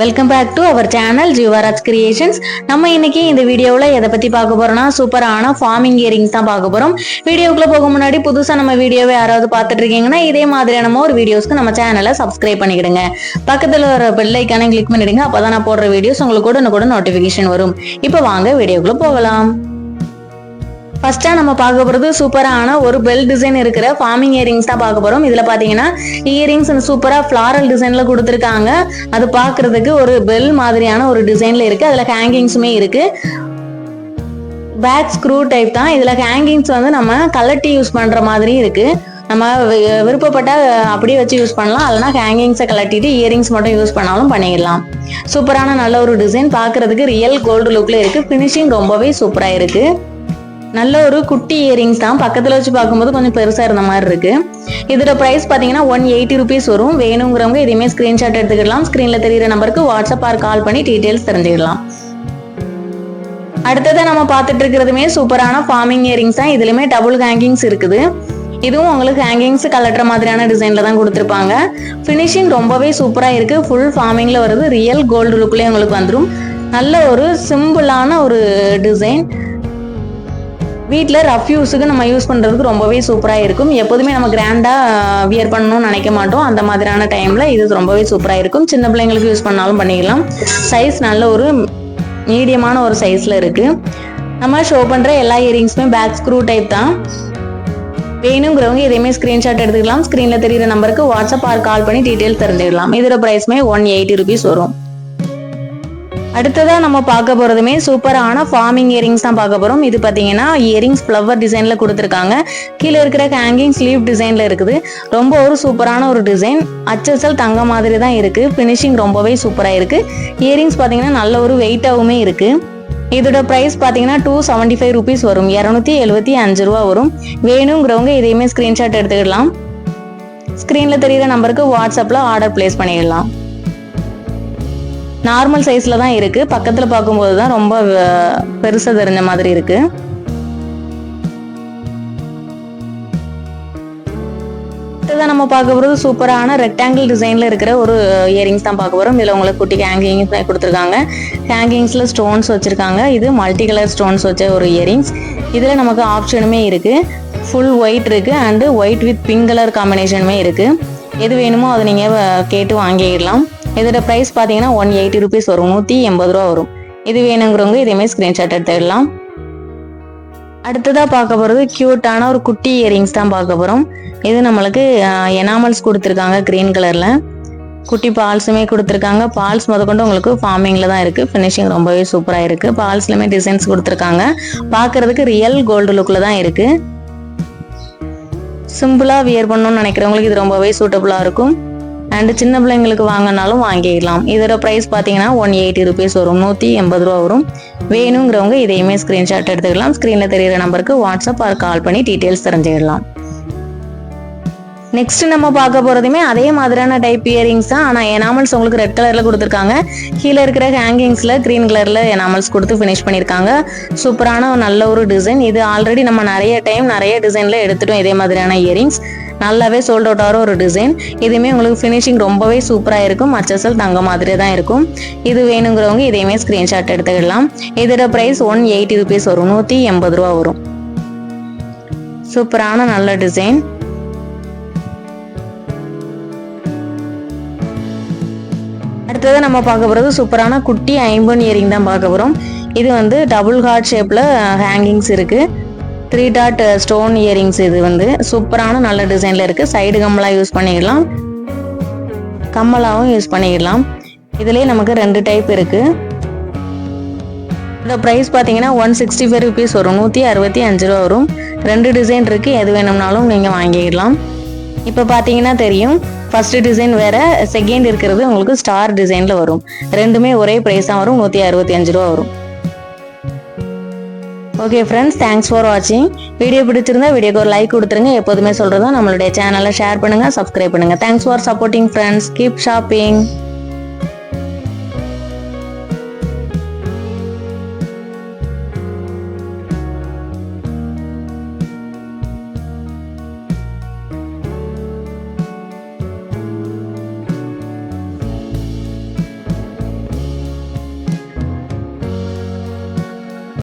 Welcome back to our channel Jeevaraj creations நம்ம இன்னைக்கு இந்த வீடியோவில் எதை பற்றி பார்க்க போறோம்னா சூப்பரான ஃபார்மிங் இயரிங்ஸ் தான் பார்க்க போகிறோம் வீடியோக்குள்ளே போக முன்னாடி புதுசாக நம்ம வீடியோவை யாராவது பார்த்துட்டு இருக்கீங்கன்னா இதே மாதிரியான ஒரு வீடியோஸ்க்கு நம்ம சேனலை சப்ஸ்கிரைப் பண்ணிக்கிடுங்க. பக்கத்தில் வர பெல்லைக்கான கிளிக் பண்ணிடுங்க. அப்போ தான் நான் போடுற வீடியோஸ் உங்களுக்கு கூட கூட நோட்டிஃபிகேஷன் வரும். இப்போ வாங்க வீடியோக்குள்ளே போகலாம். ஃபர்ஸ்டா நம்ம பார்க்க போகிறது சூப்பரான ஒரு பெல் டிசைன் இருக்கிற ஃபார்மிங் இயரிங்ஸ் தான் பார்க்க போகிறோம் இதில் பார்த்தீங்கன்னா இயரிங்ஸ் சூப்பராக ஃப்ளாரல் டிசைனில் கொடுத்துருக்காங்க. அது பார்க்கறதுக்கு ஒரு பெல் மாதிரியான ஒரு டிசைனில் இருக்குது அதில் ஹேங்கிங்ஸுமே இருக்குது பேக் ஸ்க்ரூ டைப் தான். இதில் ஹேங்கிங்ஸ் வந்து நம்ம கலட்டி யூஸ் பண்ணுற மாதிரி இருக்குது நம்ம வி- அப்படியே வச்சு யூஸ் பண்ணலாம். இல்லைனா ஹேங்கிங்ஸை கலட்டிட்டு இயரிங்ஸ் மட்டும் யூஸ் பண்ணாலும் பண்ணிடலாம். சூப்பரான நல்ல ஒரு டிசைன் பார்க்கறதுக்கு ரியல் கோல்டு லுக்கில் இருக்குது ஃபினிஷிங் ரொம்பவே சூப்பராக இருக்குது நல்ல ஒரு குட்டி இயரிங்ஸ் தான். பக்கத்தில் வச்சு பார்க்கும்போது கொஞ்சம் பெருசாக இருந்த மாதிரி இருக்கு. இதோட ப்ரைஸ் பார்த்தீங்கன்னா ஒன் எயிட்டி ருபீஸ் வரும். வேணுங்கிறவங்க இதையுமே ஸ்க்ரீன்ஷாட் எடுத்துக்கலாம் ஸ்க்ரீனில் தெரியிற நம்பருக்கு வாட்ஸ்அப் ஆர் கால் பண்ணி டீட்டெயில்ஸ் தெரிஞ்சுக்கலாம் அடுத்ததை நம்ம பார்த்துட்டு இருக்கிறதுமே சூப்பரான ஃபார்மிங் இயரிங்ஸ் தான். இதுலையுமே டபுள் ஹேங்கிங்ஸ் இருக்குது. இதுவும் உங்களுக்கு ஹேங்கிங்ஸ் கலட்டுற மாதிரியான டிசைனில் தான் கொடுத்துருப்பாங்க. ஃபினிஷிங் ரொம்பவே சூப்பராக இருக்குது ஃபுல் ஃபார்மிங்கில் வருது. ரியல் கோல்டு லுக்லேயே உங்களுக்கு வந்துடும் நல்ல ஒரு சிம்பிளான ஒரு டிசைன் வீட்டில் ரஃப் யூஸுக்கு நம்ம யூஸ் பண்ணுறதுக்கு ரொம்பவே சூப்பராக இருக்கும். எப்போதுமே நம்ம கிராண்டாக வியர் பண்ணணும்னு நினைக்க மாட்டோம். அந்த மாதிரியான டைமில் இது ரொம்பவே சூப்பராக இருக்கும். சின்ன பிள்ளைங்களுக்கு யூஸ் பண்ணாலும் பண்ணிக்கலாம். சைஸ் நல்ல ஒரு மீடியமான ஒரு சைஸில் இருக்குது நம்ம ஷோ பண்ணுற எல்லா இயரிங்ஸுமே பேக் ஸ்க்ரூ டைப் தான். வேணுங்கிறவங்க எதையுமே ஸ்க்ரீன்ஷாட் எடுத்துக்கலாம். ஸ்க்ரீனில் தெரிகிற நம்பருக்கு வாட்ஸ்அப் ஆர் கால் பண்ணி டீட்டெயில் தெரிஞ்சுக்கலாம். இதோட ப்ரைஸ்மே ஒன் எயிட்டி ருபீஸ் வரும். அடுத்ததாக நம்ம பார்க்க போகிறதுமே சூப்பரான ஃபார்மிங் இயரிங்ஸ் தான் பார்க்க போகிறோம் இது பார்த்தீங்கன்னா இயரிங்ஸ் ஃப்ளவர் டிசைனில் கொடுத்துருக்காங்க. கீழே இருக்கிற ஹேங்கிங் ஸ்லீவ் டிசைனில் இருக்குது. ரொம்ப ஒரு சூப்பரான ஒரு டிசைன் அச்சசல் தங்க மாதிரி தான் இருக்குது ஃபினிஷிங் ரொம்பவே சூப்பராக இருக்குது இயரிங்ஸ் பார்த்தீங்கன்னா நல்ல ஒரு வெயிட்டாகவுமே இருக்குது இதோட ப்ரைஸ் பார்த்தீங்கன்னா டூ செவன்ட்டி ஃபைவ் ருபீஸ் வரும். இரநூத்தி எழுபத்தி அஞ்சு ரூபா வரும். வேணுங்கிறவங்க இதையுமே ஸ்க்ரீன்ஷாட் எடுத்துக்கலாம் ஸ்க்ரீனில் தெரிகிற நம்பருக்கு வாட்ஸ்அப்பில் ஆர்டர் ப்ளேஸ் பண்ணிடலாம். நார்மல் சைஸில் தான் இருக்குது பக்கத்தில் பார்க்கும்போது தான் ரொம்ப பெருசாக தெரிஞ்ச மாதிரி இருக்குது அடுத்ததான் நம்ம பார்க்க போகிறது சூப்பரான ரெக்டாங்கிள் டிசைனில் இருக்கிற ஒரு இயரிங்ஸ் தான் பார்க்க போகிறோம் இதில் உங்களுக்கு குட்டி ஹேங்கிங்ஸ் கொடுத்துருக்காங்க. ஹேங்கிங்ஸில் ஸ்டோன்ஸ் வச்சுருக்காங்க. இது மல்டி கலர் ஸ்டோன்ஸ் வச்ச ஒரு இயரிங்ஸ் இதில் நமக்கு ஆப்ஷனுமே இருக்குது ஃபுல் ஒயிட் இருக்குது and white with pink colour காம்பினேஷனுமே இருக்குது எது வேணுமோ அதை நீங்கள் கேட்டு வாங்கிடலாம். இதோட ப்ரைஸ் பார்த்தீங்கன்னா ஒன் எயிட்டி ருபீஸ் வரும். நூற்றி எண்பது ரூபா வரும். இது வேணுங்கிறவங்க இதேமாதிரி ஸ்க்ரீன்ஷாட் எடுத்துடலாம். அடுத்ததாக பார்க்க போகிறது க்யூட்டான ஒரு குட்டி இயரிங்ஸ் தான் பார்க்க போகிறோம் இது நம்மளுக்கு எனாமல்ஸ் கொடுத்துருக்காங்க க்ரீன் கலரில் குட்டி பால்ஸுமே கொடுத்துருக்காங்க. பால்ஸ் முதற்கொண்டு உங்களுக்கு ஃபார்மிங்கில் தான் இருக்குது ஃபினிஷிங் ரொம்பவே சூப்பராக இருக்குது பால்ஸ்லையுமே டிசைன்ஸ் கொடுத்துருக்காங்க. பார்க்குறதுக்கு ரியல் கோல்டு லுக்கில் தான் இருக்குது சிம்பிளாக வியர் பண்ணணும்னு நினைக்கிறவங்களுக்கு இது ரொம்பவே சூட்டபுளாக இருக்கும். அண்டு சின்ன பிள்ளைங்களுக்கு வாங்கினாலும் வாங்கிக்கலாம் இதோட ப்ரைஸ் பார்த்தீங்கன்னா ஒன் எயிட்டி ருபீஸ் வரும். நூற்றி எண்பது ரூபா வரும். வேணுங்கிறவங்க இதையுமே ஸ்க்ரீன்ஷாட் எடுத்துக்கலாம். ஸ்க்ரீனில் தெரியிற நம்பருக்கு வாட்ஸ்அப் ஆர் கால் பண்ணி டீட்டெயில்ஸ் தெரிஞ்சுக்கலாம். நெக்ஸ்ட் நம்ம பார்க்க போறதுமே அதே மாதிரியான டைப் இயரிங்ஸ் தான். ஆனால் எனாமல்ஸ் உங்களுக்கு ரெட் கலர்ல கொடுத்துருக்காங்க. கீழே இருக்கிற ஹேங்கிங்ஸ்ல கிரீன் கலர்ல எனாமல்ஸ் கொடுத்து ஃபினிஷ் பண்ணியிருக்காங்க. சூப்பரான ஒரு நல்ல ஒரு டிசைன் இது ஆல்ரெடி நம்ம நிறைய டைம் நிறைய டிசைன்ல எடுத்துட்டோம் இதே மாதிரியான இயரிங்ஸ் நல்லாவே சோல்ட் அவுட் ஆகிற ஒரு டிசைன் இதுவுமே உங்களுக்கு ஃபினிஷிங் ரொம்பவே சூப்பராக இருக்கும். மச்சசல் தங்க மாதிரி தான் இருக்கும். இது வேணுங்கிறவங்க இதையுமே ஸ்க்ரீன்ஷாட் எடுத்துக்கிடலாம். இதோட ப்ரைஸ் ஒன் எயிட்டி ருபீஸ் வரும். நூற்றி எண்பது ரூபா வரும். சூப்பரான நல்ல டிசைன் அடுத்தது நம்ம பார்க்க போகிறது சூப்பரான குட்டி ஐம்பன் இயரிங் தான் பார்க்க போகிறோம் இது வந்து டபுள் ஹார்ட் ஷேப்பில் ஹேங்கிங்ஸ் இருக்குது த்ரீ டாட் ஸ்டோன் இயரிங்ஸ் இது வந்து. சூப்பரான நல்ல டிசைனில் இருக்குது சைடு கம்மலாக யூஸ் பண்ணிக்கலாம் கம்மலாகவும் யூஸ் பண்ணிக்கலாம் இதுலேயே நமக்கு ரெண்டு டைப் இருக்குது இந்த ப்ரைஸ் பார்த்தீங்கன்னா ஒன் சிக்ஸ்டி ஃபைவ் ருபீஸ் வரும். நூற்றி அறுபத்தி அஞ்சு ரூபா வரும். ரெண்டு டிசைன் இருக்குது எது வேணும்னாலும் நீங்கள் வாங்கிக்கலாம் இப்போ பார்த்தீங்கன்னா தெரியும். ஃபர்ஸ்ட் டிசைன் வேற செகண்ட் இருக்கிறது உங்களுக்கு ஸ்டார் டிசைனில் வரும். ரெண்டுமே ஒரே ப்ரைஸாக தான் வரும் நூற்றி அறுபத்தி அஞ்சு ரூபா வரும். ஓகே ஃப்ரெண்ட்ஸ் தேங்க்ஸ் ஃபார் வாட்சிங் வீடியோ பிடிச்சிருந்தா வீடியோக்கு ஒரு லைக் கொடுத்துருங்க. எப்போதுமே சொல்கிறதா நம்மளுடைய சேனலை ஷேர் பண்ணுங்கள் சப்ஸ்கிரைப் பண்ணுங்கள் thanks for supporting friends keep shopping